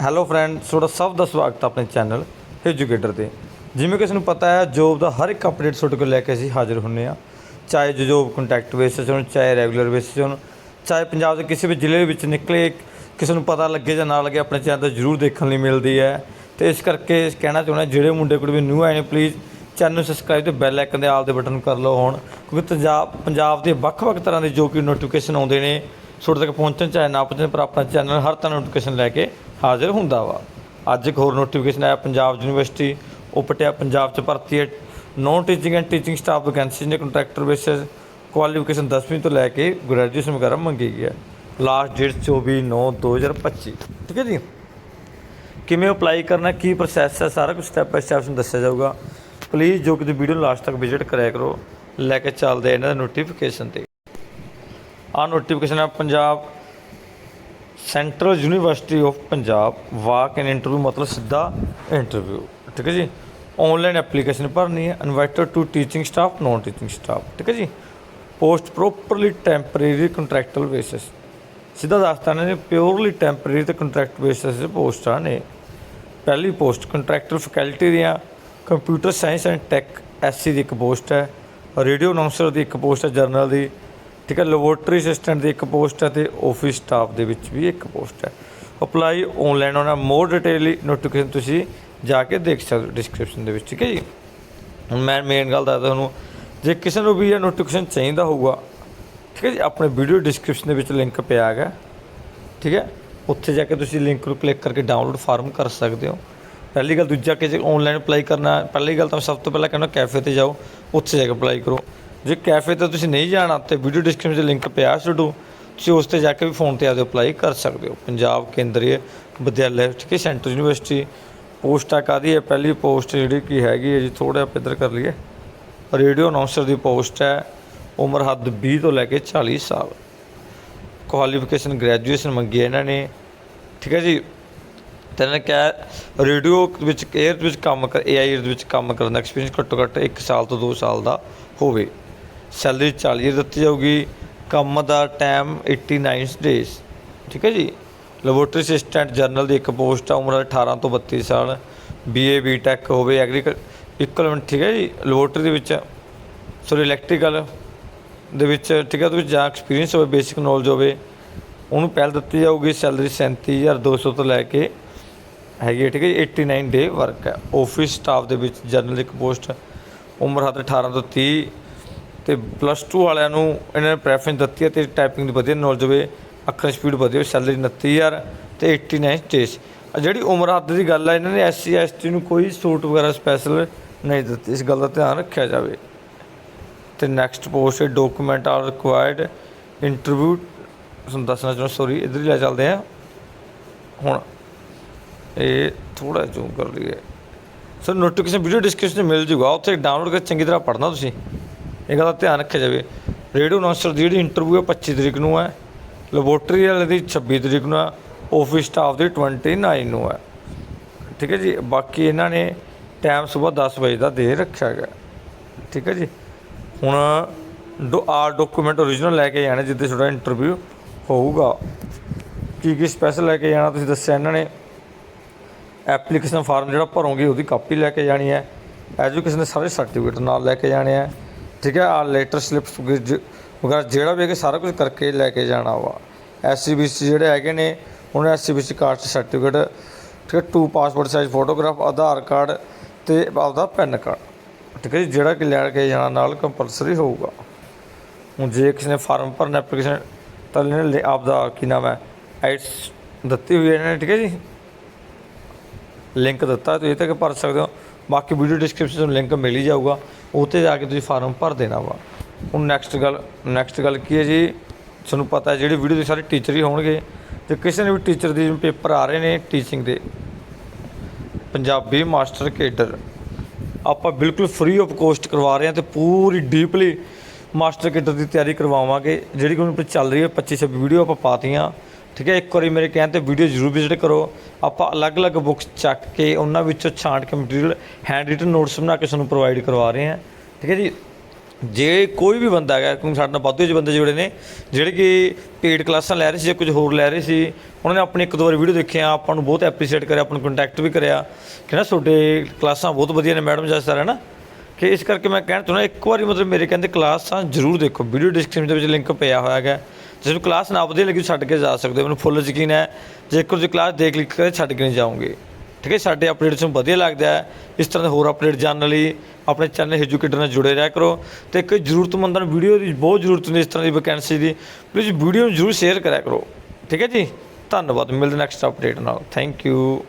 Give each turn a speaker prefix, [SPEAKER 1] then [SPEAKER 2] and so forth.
[SPEAKER 1] Hello friends ਤੁਹਾਡਾ ਸਭ ਦਾ ਸਵਾਗਤ ਹੈ ਆਪਣੇ ਚੈਨਲ ਐਜੂਕੇਟਰ ਤੇ। ਜਿਵੇਂ ਕਿ ਤੁਹਾਨੂੰ ਪਤਾ ਹੈ, ਜੋਬ ਦਾ ਹਰ ਇੱਕ ਅਪਡੇਟ ਤੁਹਾਡੇ ਕੋਲ ਲੈ ਕੇ ਅਸੀਂ ਹਾਜ਼ਰ ਹੁੰਨੇ ਆ ਚਾਹੇ ਜੋ ਜੋਬ ਕੰਟੈਕਟ ਬੇਸਿਸ ਹੋਣ, ਚਾਹੇ ਰੈਗੂਲਰ ਬੇਸਿਸ ਹੋਣ, ਚਾਹੇ ਪੰਜਾਬ ਦੇ ਕਿਸੇ ਵੀ ਜ਼ਿਲ੍ਹੇ ਵਿੱਚ ਨਿਕਲੇ, ਕਿਸੇ ਨੂੰ ਪਤਾ ਲੱਗੇ ਜਾਂ ਨਾ ਲੱਗੇ, ਆਪਣੇ ਚੈਨਲ ਤੇ ਜ਼ਰੂਰ ਦੇਖਣ ਲਈ ਮਿਲਦੀ ਹੈ। ਤੇ ਇਸ ਕਰਕੇ ਕਹਿਣਾ ਚਾਹੁੰਦਾ, ਜਿਹੜੇ ਮੁੰਡੇ ਕੁੜੀ ਵੀ ਨਿਊ ਆਏ ਨੇ ਪਲੀਜ਼ ਚੈਨਲ ਨੂੰ ਸਬਸਕ੍ਰਾਈਬ ਤੇ ਬੈਲ ਆਈਕਨ ਦੇ ਆਲ ਦੇ ਬਟਨ ਕਰ ਲਓ ਹੁਣ। ਕਿਉਂਕਿ ਪੰਜਾਬ ਪੰਜਾਬ ਦੇ ਵੱਖ-ਵੱਖ ਤਰ੍ਹਾਂ ਦੇ ਜੋ ਕਿ ਨੋਟੀਫਿਕੇਸ਼ਨ ਆਉਂਦੇ ਨੇ। ਤੁਹਾਡੇ ਤੱਕ ਪਹੁੰਚਣ ਚਾਹੇ ਨਾ ਪਹੁੰਚਣ, ਪਰ ਆਪਣਾ ਚੈਨਲ ਹਰ ਤਰ੍ਹਾਂ ਨੋਟੀਫਿਕੇਸ਼ਨ ਲੈ ਕੇ ਹਾਜ਼ਰ ਹੁੰਦਾ ਵਾ। ਅੱਜ ਇੱਕ ਹੋਰ ਨੋਟੀਫਿਕੇਸ਼ਨ ਆਇਆ, ਪੰਜਾਬ ਯੂਨੀਵਰਸਿਟੀ ਉਹ ਪਟਿਆ ਪੰਜਾਬ ਚ ਭਰਤੀ ਹੈ। Non teaching and teaching staff vacancy ਨੇ ਕੰਟਰੈਕਟਰ ਬੇਸਿਸ ਕੁਆਲੀਫਿਕੇਸ਼ਨ 10ਵੀਂ ਤੋਂ ਲੈ ਕੇ ਗ੍ਰੈਜੂਏਸ਼ਨ ਵਗੈਰਾ ਮੰਗੀ ਗਈ ਹੈ। ਲਾਸਟ ਡੇਟ 24 9 2025 ਠੀਕ ਹੈ ਜੀ? ਕਿਵੇਂ ਅਪਲਾਈ ਕਰਨਾ, ਕੀ ਪ੍ਰੋਸੈਸ ਹੈ, ਸਾਰਾ ਕੁਝ ਸਟੈਪ ਬਾਈ ਸਟੈਪ ਤੁਹਾਨੂੰ ਦੱਸਿਆ ਜਾਊਗਾ। ਪਲੀਜ਼ ਜੋ ਕਿ ਤੁਸੀਂ ਵੀਡੀਓ ਲਾਸਟ ਤੱਕ ਵਿਜ਼ਿਟ ਕਰਿਆ ਕਰੋ। ਲੈ ਕੇ ਚੱਲਦੇ ਇਹਨਾਂ ਦੇ ਨੋਟੀਫਿਕੇਸ਼ਨ ਤੇ। ਆਹ ਨੋਟੀਫਿਕੇਸ਼ਨ ਹੈ Punjab central university of Punjab walk and interview ਮਤਲਬ ਸਿੱਧਾ ਇੰਟਰਵਿਊ ਠੀਕ ਹੈ ਜੀ? ਆਨਲਾਈਨ ਐਪਲੀਕੇਸ਼ਨ ਭਰਨੀ ਹੈ invited to teaching staff non teaching staff ਠੀਕ ਹੈ ਜੀ? Post properly temporary contractual basis ਸਿੱਧਾ ਦੱਸਤਾ ਨੇ ਪਿਓਰਲੀ ਟੈਂਪਰੇਰੀ ਤੇ ਕੰਟਰੈਕਟ ਬੇਸਿਸ ਤੇ ਪੋਸਟਾਂ ਨੇ। ਪਹਿਲੀ ਪੋਸਟ ਕੰਟਰੈਕਟਰ ਫੈਕਲਟੀ ਦੀਆਂ computer science and tech SC ਦੀ ਇੱਕ ਪੋਸਟ ਹੈ ਰੇਡੀਓ ਅਨਾਉਂਸਰ ਦੀ ਇੱਕ ਪੋਸਟ ਹੈ ਜਰਨਲ ਦੀ। ਠੀਕ ਹੈ ਲੈਬੋਰਟਰੀ ਅਸਿਸਟੈਂਟ ਦੀ ਇੱਕ ਪੋਸਟ ਹੈ ਤੇ ਆਫਿਸ ਸਟਾਫ ਦੇ ਵਿੱਚ ਵੀ ਇੱਕ ਪੋਸਟ ਹੈ। ਅਪਲਾਈ ਆਨਲਾਈਨ ਹੋਣਾ ਮੋਰ ਡਿਟੇਲ ਨੋਟੀਫਿਕੇਸ਼ਨ ਤੁਸੀਂ ਜਾ ਕੇ ਦੇਖ ਸਕਦੇ ਹੋ ਡਿਸਕ੍ਰਿਪਸ਼ਨ ਦੇ ਵਿੱਚ, ਠੀਕ ਹੈ ਜੀ। ਹੁਣ ਮੈਂ ਮੇਨ ਗੱਲ ਦੱਸਦਾ ਤੁਹਾਨੂੰ, ਜੇ ਕਿਸੇ ਨੂੰ ਵੀ ਇਹ ਨੋਟੀਫਿਕੇਸ਼ਨ ਚਾਹੀਦਾ ਹੋਊਗਾ, ਠੀਕ ਹੈ ਜੀ, ਆਪਣੇ ਵੀਡੀਓ ਡਿਸਕ੍ਰਿਪਸ਼ਨ ਦੇ ਵਿੱਚ ਲਿੰਕ ਪਿਆ ਹੈਗਾ, ਠੀਕ ਹੈ। ਉੱਥੇ ਜਾ ਕੇ ਤੁਸੀਂ ਲਿੰਕ ਨੂੰ ਕਲਿੱਕ ਕਰਕੇ ਡਾਊਨਲੋਡ ਫਾਰਮ ਕਰ ਸਕਦੇ ਹੋ। ਪਹਿਲੀ ਗੱਲ ਦੂਜਾ ਕਿ ਜੇ ਆਨਲਾਈਨ ਅਪਲਾਈ ਕਰਨਾ, ਪਹਿਲੀ ਗੱਲ ਤਾਂ ਸਭ ਤੋਂ ਪਹਿਲਾਂ ਕਹਿੰਦਾ ਕੈਫੇ ਤੇ ਜਾਓ, ਉੱਥੇ ਜਾ ਕੇ ਅਪਲਾਈ ਕਰੋ। ਜੇ ਕੈਫੇ ਤੇ ਤੁਸੀਂ ਨਹੀਂ ਜਾਣਾ ਤੇ ਵੀਡੀਓ ਡਿਸਕ੍ਰਿਪਸ਼ਨ 'ਚ ਲਿੰਕ ਪਿਆ ਤੁਹਾਨੂੰ ਤੁਸੀਂ ਉਸ ਤੇ ਜਾ ਕੇ ਵੀ ਫੋਨ ਤੇ ਆਦੇ ਅਪਲਾਈ ਕਰ ਸਕਦੇ ਹੋ। ਪੰਜਾਬ ਕੇਂਦਰੀ ਵਿਦਿਆਲਿਆ ਠੀਕ ਹੈ ਸੈਂਟਰ ਯੂਨੀਵਰਸਿਟੀ ਪੋਸਟ ਆ ਕਾਦੀ ਹੈ? ਪਹਿਲੀ ਪੋਸਟ ਜਿਹੜੀ ਕੀ ਹੈਗੀ ਹੈ ਜੀ ਥੋੜਾ ਇੱਧਰ ਕਰ ਲਈਏ। ਰੇਡੀਓ ਅਨਾਉਂਸਰ ਦੀ ਪੋਸਟ ਹੈ, ਉਮਰ ਹੱਦ 20 ਤੋਂ ਲੈ ਕੇ 40 ਸਾਲ। ਕੁਆਲੀਫਿਕੇਸ਼ਨ ਗ੍ਰੈਜੂਏਸ਼ਨ ਮੰਗੀ ਹੈ ਇਹਨਾਂ ਨੇ। ਠੀਕ ਹੈ ਜੀ? ਤੇ ਇਹਨਾਂ ਨੇ ਕਿਹਾ ਰੇਡੀਓ ਵਿੱਚ 에ਅਰ ਵਿੱਚ ਕੰਮ ਕਰ ਏਆਈ ਦੇ ਵਿੱਚ ਕੰਮ ਕਰਨ ਦਾ ਐਕਸਪੀਰੀਅੰਸ ਘੱਟੋ ਘੱਟ 1 ਸਾਲ ਤੋਂ 2 ਸਾਲ ਦਾ ਹੋਵੇ। ਸੈਲਰੀ 40 ਦਿੱਤੀ ਜਾਊਗੀ ਕੰਮ ਦਾ ਟਾਈਮ 89 ਡੇਜ਼ ਠੀਕ ਹੈ ਜੀ? ਲੈਬੋਰਟਰੀ ਅਸਿਸਟੈਂਟ ਜਨਰਲ ਦੀ ਇੱਕ ਪੋਸਟ ਆ ਉਮਰ 18 ਤੋਂ 32 ਸਾਲ ਬੀਏ ਬੀਟੈਕ ਹੋਵੇ ਐਗਰੀਕਲ ਇਕੁਇਵਲੈਂਟ ਠੀਕ ਹੈ ਜੀ? ਲੈਬੋਰਟਰੀ ਦੇ ਵਿੱਚ ਸੋਰੀ ਇਲੈਕਟ੍ਰੀਕਲ ਦੇ ਵਿੱਚ ਠੀਕ ਹੈ ਉਹਦੇ ਵਿੱਚ ਜਾਂ ਐਕਸਪੀਰੀਅੰਸ ਹੋਵੇ ਬੇਸਿਕ ਨੌਲੇਜ ਹੋਵੇ ਉਹਨੂੰ ਪਹਿਲ ਦਿੱਤੀ ਜਾਊਗੀ ਸੈਲਰੀ 37200 ਤੋਂ ਲੈ ਕੇ ਹੈਗੀ ਹੈ, ਠੀਕ ਹੈ ਜੀ? 89 ਡੇ ਵਰਕ ਹੈ। ਆਫਿਸ ਸਟਾਫ ਦੇ ਵਿੱਚ ਜਨਰਲ ਇੱਕ ਪੋਸਟ ਉਮਰ ਹੱਦ 18 ਤੋਂ 30 ਤੇ ਪਲੱਸ 2 ਵਾਲਿਆਂ ਨੂੰ ਇਹਨਾਂ ਨੇ ਪ੍ਰੈਫਰੈਂਸ ਦਿੱਤੀ ਹੈ ਤੇ ਟਾਈਪਿੰਗ ਦੀ ਵਧੀਆ ਨੌਲੇਜ ਹੋਵੇ ਅੱਖਰ ਸਪੀਡ ਵਧੀਆ ਹੋਵੇ ਸੈਲਰੀ 29000 ਤੇ 89 ਸਟੇਜ ਜਿਹੜੀ ਉਮਰ ਹੱਦ ਦੀ ਗੱਲ ਹੈ ਇਹਨਾਂ ਨੇ ਐਸਸੀ ਐਸਟੀ ਨੂੰ ਕੋਈ ਸੂਟ ਵਗੈਰਾ ਸਪੈਸ਼ਲ ਨਹੀਂ ਦਿੱਤੀ। ਇਸ ਗੱਲ ਦਾ ਧਿਆਨ ਰੱਖਿਆ ਜਾਵੇ। ਤੇ ਨੈਕਸਟ ਪੋਸਟ ਹੈ ਡਾਕੂਮੈਂਟ ਆਰ ਰਿਕੁਆਇਰਡ ਇੰਟਰਵਿਊ ਤੁਹਾਨੂੰ ਦੱਸਣਾ ਚਾਹੁੰਦਾ ਸੌਰੀ ਇਧਰ ਹੀ ਲੈ ਚੱਲਦੇ ਆ ਹੁਣ ਇਹ ਥੋੜਾ ਜ਼ੂਮ ਕਰ ਲਈਏ। ਸਰ ਨੋਟੀਫਿਕੇਸ਼ਨ ਵੀਡੀਓ ਡਿਸਕ੍ਰਿਪਸ਼ਨ 'ਚ ਮਿਲ ਜੂਗਾ। ਉੱਥੇ ਡਾਊਨਲੋਡ ਕਰਕੇ ਚੰਗੀ ਤਰ੍ਹਾਂ ਪੜ੍ਹਨਾ ਤੁਸੀਂ। ਇਹ ਗੱਲ ਦਾ ਧਿਆਨ ਰੱਖਿਆ ਜਾਵੇ। ਰੇਡੀਓ ਅਨਾਉਂਸਰ ਦੀ ਜਿਹੜੀ ਇੰਟਰਵਿਊ ਹੈ 25 ਤਰੀਕ ਨੂੰ ਹੈ। ਲੈਬੋਰਟਰੀ ਵਾਲੇ ਦੀ 26 ਤਰੀਕ ਨੂੰ ਹੈ। ਆਫਿਸ ਸਟਾਫ ਦੀ 29 ਨੂੰ ਹੈ। ਠੀਕ ਹੈ ਜੀ? ਬਾਕੀ ਇਹਨਾਂ ਨੇ ਟਾਈਮ ਸਵੇਰ 10 ਵਜੇ ਦਾ ਦੇ ਰੱਖਿਆ ਗਿਆ ਠੀਕ ਹੈ ਜੀ? ਹੁਣ ਡੋ ਆਰ ਡਾਕੂਮੈਂਟ ਓਰੀਜਨਲ ਲੈ ਕੇ ਜਾਣਾ ਜਿੱਦੇ ਤੁਹਾਡਾ ਇੰਟਰਵਿਊ ਹੋਊਗਾ। ਕੀ ਕੀ ਸਪੈਸ਼ਲ ਲੈ ਕੇ ਜਾਣਾ ਤੁਸੀਂ ਦੱਸਿਆ ਇਹਨਾਂ ਨੇ। ਐਪਲੀਕੇਸ਼ਨ ਫਾਰਮ ਜਿਹੜਾ ਭਰੋਗੇ ਉਹਦੀ ਕਾਪੀ ਲੈ ਕੇ ਜਾਣੀ ਹੈ। ਐਜੂਕੇਸ਼ਨ ਦੇ ਸਾਰੇ ਸਰਟੀਫਿਕੇਟ ਨਾਲ ਲੈ ਕੇ ਜਾਣੇ ਆ। ਠੀਕ ਹੈ ਆ ਲੈਟਰ ਸਲਿਪਸ ਵਗੈਰਾ ਜਿਹੜਾ ਵੀ ਹੈਗਾ ਸਾਰਾ ਕੁਝ ਕਰਕੇ ਲੈ ਕੇ ਜਾਣਾ ਵਾ। ਐਸਸੀਬੀਸੀ ਜਿਹੜੇ ਹੈਗੇ ਨੇ ਉਹਨਾਂ ਐਸਸੀਬੀਸੀ ਕਾਸਟ ਸਰਟੀਫਿਕੇਟ ਠੀਕ ਹੈ two passport size photograph Aadhaar card ਤੇ ਆਪਦਾ ਪੈਨ ਕਾਰਡ ਠੀਕ ਹੈ ਜੀ, ਜਿਹੜਾ ਕਿ ਲੈ ਕੇ ਜਾਣਾ ਨਾਲ ਕੰਪਲਸਰੀ ਹੋਊਗਾ। ਹੁਣ ਜੇ ਕਿਸੇ ਨੇ ਫਾਰਮ ਭਰਨਾ ਐਪਲੀਕੇਸ਼ਨ ਤਾਂ ਇਹਨੇ ਆਪਦਾ ਕੀ ਨਾਮ ਹੈ ਆਈਟਸ ਦਿੱਤੀ ਹੋਈ ਹੈ ਇਹਨਾਂ ਨੇ, ਠੀਕ ਹੈ ਜੀ। ਲਿੰਕ ਦਿੱਤਾ, ਤੁਸੀਂ ਇਹ ਤੱਕ ਭਰ ਸਕਦੇ ਹੋ। ਬਾਕੀ ਵੀਡੀਓ ਡਿਸਕ੍ਰਿਪਸ਼ਨ ਤੋਂ ਲਿੰਕ ਮਿਲ ਹੀ ਜਾਊਗਾ। ਉੱਥੇ ਜਾ ਕੇ ਤੁਸੀਂ ਫਾਰਮ ਭਰ ਦੇਣਾ ਵਾ। ਹੁਣ ਨੈਕਸਟ ਗੱਲ ਨੈਕਸਟ ਗੱਲ ਕੀ ਹੈ ਜੀ? ਤੁਹਾਨੂੰ ਪਤਾ ਹੈ ਜਿਹੜੀ ਵੀਡੀਓ ਦੇ ਸਾਰੇ ਟੀਚਰ ਹੀ ਹੋਣਗੇ। ਤੇ ਕਿਸੇ ਨੇ ਵੀ ਟੀਚਰ ਦੇ ਪੇਪਰ ਆ ਰਹੇ ਨੇ ਟੀਚਿੰਗ ਦੇ, ਪੰਜਾਬੀ ਮਾਸਟਰ ਕੇਡਰ, ਆਪਾਂ ਬਿਲਕੁਲ ਫ੍ਰੀ ਆਫ ਕੋਸਟ ਕਰਵਾ ਰਹੇ ਹਾਂ ਤੇ ਪੂਰੀ ਡੀਪਲੀ ਮਾਸਟਰ ਕੇਡਰ ਦੀ ਤਿਆਰੀ ਕਰਵਾਵਾਂਗੇ। ਜਿਹੜੀ ਕਿ ਹੁਣ ਚੱਲ ਰਹੀ ਹੈ 25 26 ਵੀਡੀਓ ਆਪਾਂ ਪਾਤੀਆਂ ਠੀਕ ਹੈ, ਇੱਕ ਵਾਰੀ ਮੇਰੇ ਕਹਿਣ ਤੇ ਵੀਡੀਓ ਜ਼ਰੂਰ ਵਿਜ਼ਿਟ ਕਰੋ। ਆਪਾਂ ਅਲੱਗ-ਅਲੱਗ ਬੁੱਕਸ ਚੱਕ ਕੇ ਉਹਨਾਂ ਵਿੱਚੋਂ ਛਾਂਟ ਕੇ ਮਟੀਰੀਅਲ ਹੈਂਡ ਰਿਟਨ ਨੋਟਸ ਬਣਾ ਕੇ ਤੁਹਾਨੂੰ ਪ੍ਰੋਵਾਈਡ ਕਰਵਾ ਰਹੇ ਹਾਂ। ਠੀਕ ਹੈ ਜੀ? ਜੇ ਕੋਈ ਵੀ ਬੰਦਾ ਹੈਗਾ, ਕਿਉਂਕਿ ਸਾਡੇ ਨਾਲ ਵਾਧੂ ਜਿਹੇ ਬੰਦੇ ਜੁੜੇ ਨੇ, ਜਿਹੜੇ ਕਿ ਪੇਡ ਕਲਾਸਾਂ ਲੈ ਰਹੇ ਸੀ ਜਾਂ ਕੁਝ ਹੋਰ ਲੈ ਰਹੇ ਸੀ, ਉਹਨਾਂ ਨੇ ਆਪਣੀ ਇੱਕ ਦੋ ਵਾਰ ਵੀਡੀਓ ਦੇਖਿਆ, ਆਪਾਂ ਨੂੰ ਬਹੁਤ ਐਪਰੀਸ਼ੀਏਟ ਕਰਿਆ, ਆਪਾਂ ਨੂੰ ਕੰਟੈਕਟ ਵੀ ਕਰਿਆ ਕਿ ਨਾ ਤੁਹਾਡੇ ਕਲਾਸਾਂ ਬਹੁਤ ਵਧੀਆ ਨੇ ਮੈਡਮ ਜਸ ਸਰ ਹੈ ਨਾ। ਕਿ ਇਸ ਕਰਕੇ ਮੈਂ ਕਹਿਣਾ ਚਾਹੁੰਦਾ ਇੱਕ ਵਾਰੀ ਮਤਲਬ ਮੇਰੇ ਕਹਿੰਦੇ ਕਲਾਸਾਂ ਜ਼ਰੂਰ ਦੇਖੋ ਵੀਡੀਓ ਡਿਸਕ੍ਰਿਪਸ਼ਨ ਦੇ ਵਿੱਚ ਲਿੰਕ ਪਿਆ ਹੋਇਆ ਹੈਗਾ। ਜੇ ਤੁਹਾਨੂੰ ਕਲਾਸ ਨਾ ਵਧੀਆ ਲੱਗੀ, ਛੱਡ ਕੇ ਜਾ ਸਕਦੇ ਹੋ। ਮੈਨੂੰ ਫੁੱਲ ਯਕੀਨ ਹੈ ਜੇਕਰ ਤੁਸੀਂ ਕਲਾਸ ਦੇਖ ਲਿਖ ਕੇ, ਛੱਡ ਕੇ ਨਹੀਂ ਜਾਓਗੇ। ਠੀਕ ਹੈ, ਸਾਡੇ ਅਪਡੇਟਸ ਨੂੰ ਵਧੀਆ ਲੱਗਦਾ ਹੈ। ਇਸ ਤਰ੍ਹਾਂ ਦੇ ਹੋਰ ਅਪਡੇਟ ਜਾਣਨ ਲਈ ਆਪਣੇ ਚੈਨਲ ਐਜੂਕੇਟਰ ਨਾਲ ਜੁੜੇ ਰਹਿ ਕਰੋ। ਤੇ ਇੱਕ ਜ਼ਰੂਰਤਮੰਦਾਂ ਨੂੰ ਵੀਡੀਓ ਦੀ ਬਹੁਤ ਜ਼ਰੂਰਤ ਹੁੰਦੀ ਇਸ ਤਰ੍ਹਾਂ ਦੀ ਵੈਕੈਂਸੀ ਦੀ। ਪਲੀਜ਼ ਵੀਡੀਓ ਨੂੰ ਜ਼ਰੂਰ ਸ਼ੇਅਰ ਕਰਿਆ ਕਰੋ। ਠੀਕ ਹੈ ਜੀ, ਧੰਨਵਾਦ। ਮਿਲਦੇ ਨੈਕਸਟ ਅਪਡੇਟ ਨਾਲ। Thank you